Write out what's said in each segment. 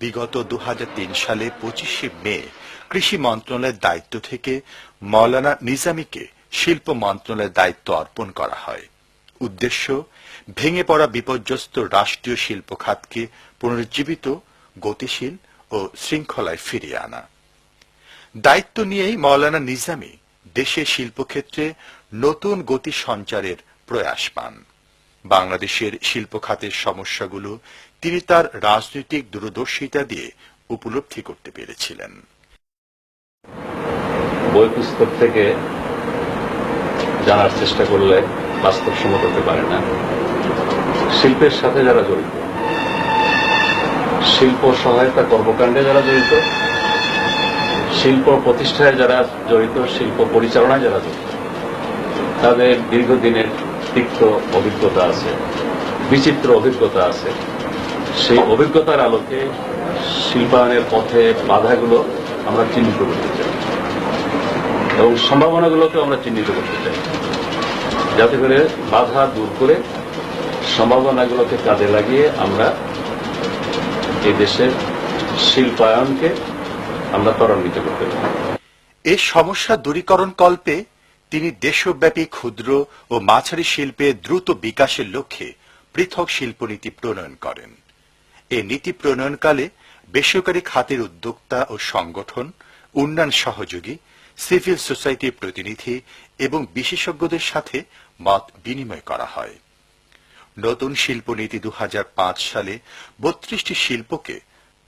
বিগত দু হাজার তিন সালে পঁচিশে মে কৃষি মন্ত্রণালয়ের দায়িত্ব থেকে মৌলানা নিজামীকে শিল্প মন্ত্রণালয়ের দায়িত্ব অর্পণ করা হয়। উদ্দেশ্য, ভেঙে পড়া বিপর্যস্ত রাষ্ট্রীয় শিল্প খাতকে পুনরুজ্জীবিত, গতিশীল ও শৃঙ্খলায় ফিরিয়ে আনা। দায়িত্ব নিয়েই মৌলানা নিজামী দেশের শিল্পক্ষেত্রে নতুন গতি সঞ্চারের প্রয়াস পান। বাংলাদেশের শিল্প খাতের সমস্যাগুলো তিনি তার রাজনৈতিক দূরদর্শিতা দিয়ে উপলব্ধি করতে পেরেছিলেন। বই পুস্তক থেকে জানার চেষ্টা করলে বাস্তবসম্মত হতে পারে না। শিল্পের সাথে যারা জড়িত, শিল্প সহায়তা কর্মকাণ্ডে যারা জড়িত, শিল্প প্রতিষ্ঠায় যারা জড়িত, শিল্প পরিচালনায় যারা জড়িত, তাদের দীর্ঘদিনের তিক্ত অভিজ্ঞতা আছে, বিচিত্র অভিজ্ঞতা আছে। সেই অভিজ্ঞতার আলোকে শিল্পায়নের পথে বাধাগুলো আমরা চিহ্নিত করতে চাই এবং সম্ভাবনাগুলোকে আমরা চিহ্নিত করতে চাই। যাতে করে বাধা দূর করে সম্ভাবনাগুলোকে কাজে লাগিয়ে আমরা এই দেশের শিল্পায়নকে আমরা ত্বরান্বিত করতে পারি। এ সমস্যা দূরীকরণ কল্পে তিনি দেশব্যাপী ক্ষুদ্র ও মাঝারি শিল্পে দ্রুত বিকাশের লক্ষ্যে পৃথক শিল্পনীতি প্রণয়ন করেন। এ নীতি প্রণয়নকালে বেসরকারি খাতের উদ্যোক্তা ও সংগঠন, উন্নয়ন সহযোগী, সিভিল সোসাইটির প্রতিনিধি এবং বিশেষজ্ঞদের সাথে মত বিনিময় করা হয়। নতুন শিল্পনীতি দু হাজার পাঁচ সালে বত্রিশটি শিল্পকে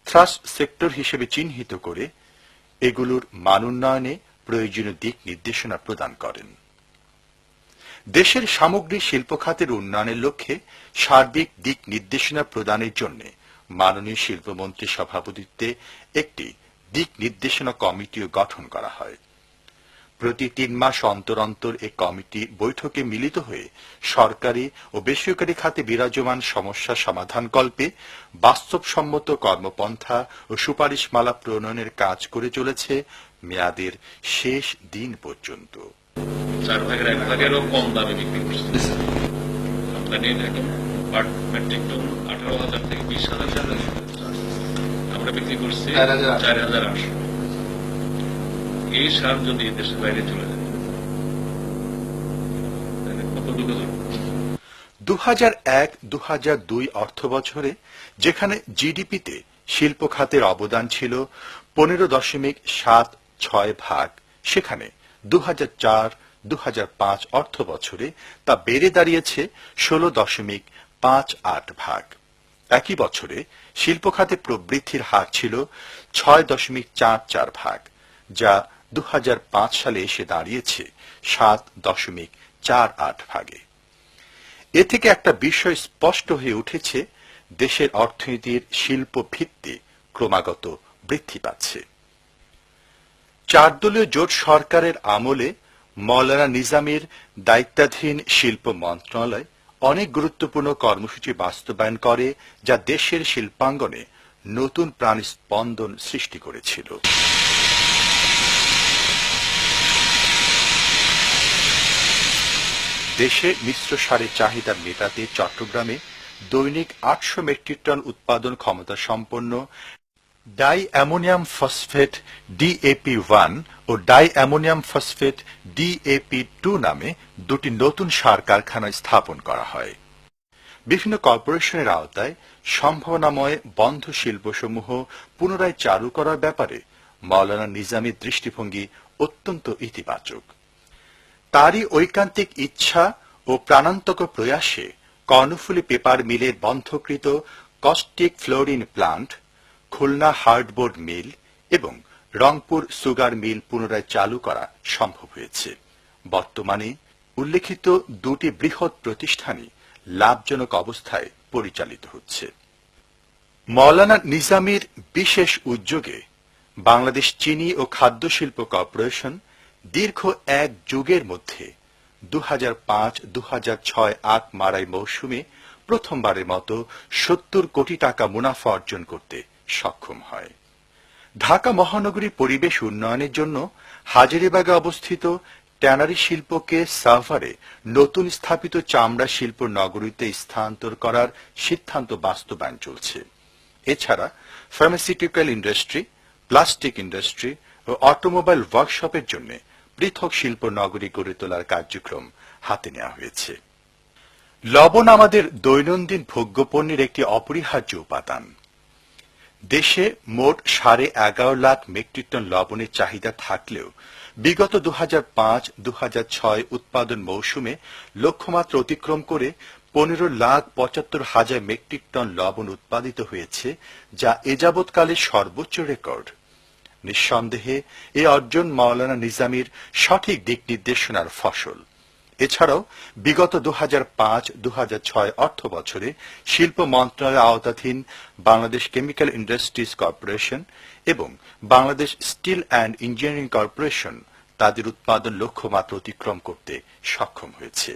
থ্রাস্ট সেক্টর হিসেবে চিহ্নিত করে এগুলোর মানোন্নয়নে প্রয়োজনীয় দিক নির্দেশনা প্রদান করেন। দেশের সামগ্রিক শিল্প খাতের উন্নয়নের লক্ষ্যে সার্বিক দিক নির্দেশনা প্রদানের জন্য মাননীয় শিল্পমন্ত্রীর সভাপতিত্বে একটি দিক নির্দেশনা কমিটিও গঠন করা হয়। প্রতি তিন মাস অন্তর অন্তর এ কমিটি বৈঠকে মিলিত হয়ে সরকারি ও বেসরকারি খাতে বিরাজমান সমস্যা সমাধান কল্পে বাস্তবসম্মত কর্মপন্থা ও সুপারিশমালা প্রণয়নের কাজ করে চলেছে মেয়াদের শেষ দিন পর্যন্ত। চার ভাগের এক ভাগেরও কম দামে বিক্রি করছে। মেট্রিক টন আঠারো হাজার থেকে বিশ হাজার আমরা বিক্রি করছি চার হাজার আটশো। হাজার এই সার যদি দেশের বাইরে চলে যায় কত দু এক দু দুই অর্থ বছরে যেখানে জিডিপিতে শিল্প খাতের অবদান ছিল পনেরো দশমিক সাত ছয় ভাগ। সেখানে দু চার দু পাঁচ অর্থ বছরে তা বেড়ে দাঁড়িয়েছে ষোলো দশমিক পাঁচ আট ভাগ। একই বছরে শিল্প খাতে প্রবৃদ্ধির হার ছিল ছয় দশমিক চার চার ভাগ, যা দু হাজার পাঁচ সালে এসে দাঁড়িয়েছে সাত দশমিক চার আট ভাগে। এ থেকে একটা বিষয় স্পষ্ট হয়ে উঠেছে, দেশের অর্থনীতির শিল্প ভিত্তি ক্রমাগত বৃদ্ধি পাচ্ছে। চার দলীয় জোট সরকারের আমলে মৌলানা নিজামের দায়িত্বাধীন শিল্প মন্ত্রণালয় অনেক গুরুত্বপূর্ণ কর্মসূচি বাস্তবায়ন করে, যা দেশের শিল্পাঙ্গনে নতুন প্রাণ স্পন্দন সৃষ্টি করেছিল। দেশে মিশ্র সারের চাহিদা মেটাতে চট্টগ্রামে দৈনিক আটশো মেট্রিক টন উৎপাদন ক্ষমতা সম্পন্ন di ammonium phosphate DAP one ও di ammonium phosphate DAP two নামে দুটি নতুন সার কারখানা স্থাপন করা হয়। বিভিন্ন কর্পোরেশনের আওতায় সম্ভাবনাময় বন্ধ শিল্পসমূহ পুনরায় চালু করার ব্যাপারে মৌলানা নিজামীর দৃষ্টিভঙ্গি অত্যন্ত ইতিবাচক। তারই ঐকান্তিক ইচ্ছা ও প্রাণান্তক প্রয়াসে কর্ণফুলী পেপার মিলের বন্ধকৃত caustic chlorine plant Khulna hardboard mill এবং রংপুর সুগার মিল পুনরায় চালু করা সম্ভব হয়েছে। বর্তমানে উল্লেখিত দুটি বৃহৎ প্রতিষ্ঠানই লাভজনক অবস্থায় পরিচালিত হচ্ছে। মৌলানা নিজামীর বিশেষ উদ্যোগে বাংলাদেশ চিনি ও খাদ্য শিল্প কর্পোরেশন দীর্ঘ এক যুগের মধ্যে দু হাজার পাঁচ দু হাজার ছয় আট মারাই মৌসুমে প্রথমবারের মতো সত্তর কোটি টাকা মুনাফা অর্জন করতে সক্ষম হয়। ঢাকা মহানগরী পরিবেশ উন্নয়নের জন্য হাজারিবাগে অবস্থিত ট্যানারি শিল্পকে সাভারে নতুন স্থাপিত চামড়া শিল্প নগরীতে স্থানান্তর করার সিদ্ধান্ত বাস্তবায়ন চলছে। এছাড়া ফার্মাসিউটিক্যাল ইন্ডাস্ট্রি প্লাস্টিক ইন্ডাস্ট্রি ও অটোমোবাইল ওয়ার্কশপের জন্য পৃথক শিল্প নগরী গড়ে তোলার কার্যক্রম হাতে নেওয়া হয়েছে। লবণ আমাদের দৈনন্দিন ভোগ্যপণ্যের একটি অপরিহার্য উপাদান। দেশে মোট সাড়ে এগারো লাখ মেট্রিক টন লবণের চাহিদা থাকলেও বিগত দু পাঁচ ছয় উৎপাদন মৌসুমে লক্ষ্যমাত্রা অতিক্রম করে পনেরো লাখ পঁচাত্তর হাজার মেট্রিক টন লবণ উৎপাদিত হয়েছে, যা এ যাবৎকালের সর্বোচ্চ রেকর্ড। নিঃসন্দেহে এ অর্জন মাওলানা নিজামীর সঠিক দিক নির্দেশনার ফসল। এছাড়াও, বিগত দু হাজার পাঁচ দু হাজার ছয় অর্থ বছরে শিল্প মন্ত্রণালয়ের আওতাধীন বাংলাদেশ কেমিক্যাল ইন্ডাস্ট্রিজ কর্পোরেশন এবং Bangladesh steel and engineering corporation তাদের উৎপাদন লক্ষ্যমাত্রা অতিক্রম করতে সক্ষম হয়েছে।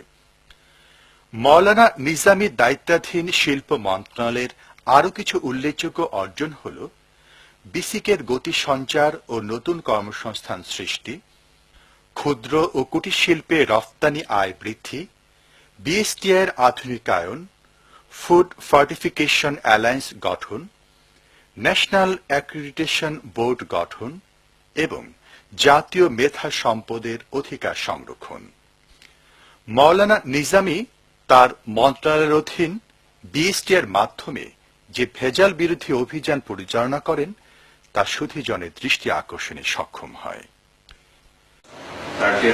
মৌলানা নিজামীর দায়িত্বাধীন শিল্প মন্ত্রণালয়ের আরও কিছু উল্লেখযোগ্য অর্জন হল, বিসিকের গতি সঞ্চার ও নতুন কর্মসংস্থান সৃষ্টি ক্ষুদ্র ও কুটির শিল্পে রফতানি আয় বৃদ্ধি, বিএসটিআইয়ের আধুনিকায়ন, ফুড ফার্টিফিকেশন অ্যালায়েন্স গঠন, ন্যাশনাল অ্যাক্রিডিটেশন বোর্ড গঠন এবং জাতীয় মেধা সম্পদের অধিকার সংরক্ষণ। মৌলানা নিজামী তার মন্ত্রণালয়ের অধীন বিএসটিআর মাধ্যমে যে ভেজাল বিরোধী অভিযান পরিচালনা করেন, তা সুধীজনের দৃষ্টি আকর্ষণে সক্ষম হয়। Thank you.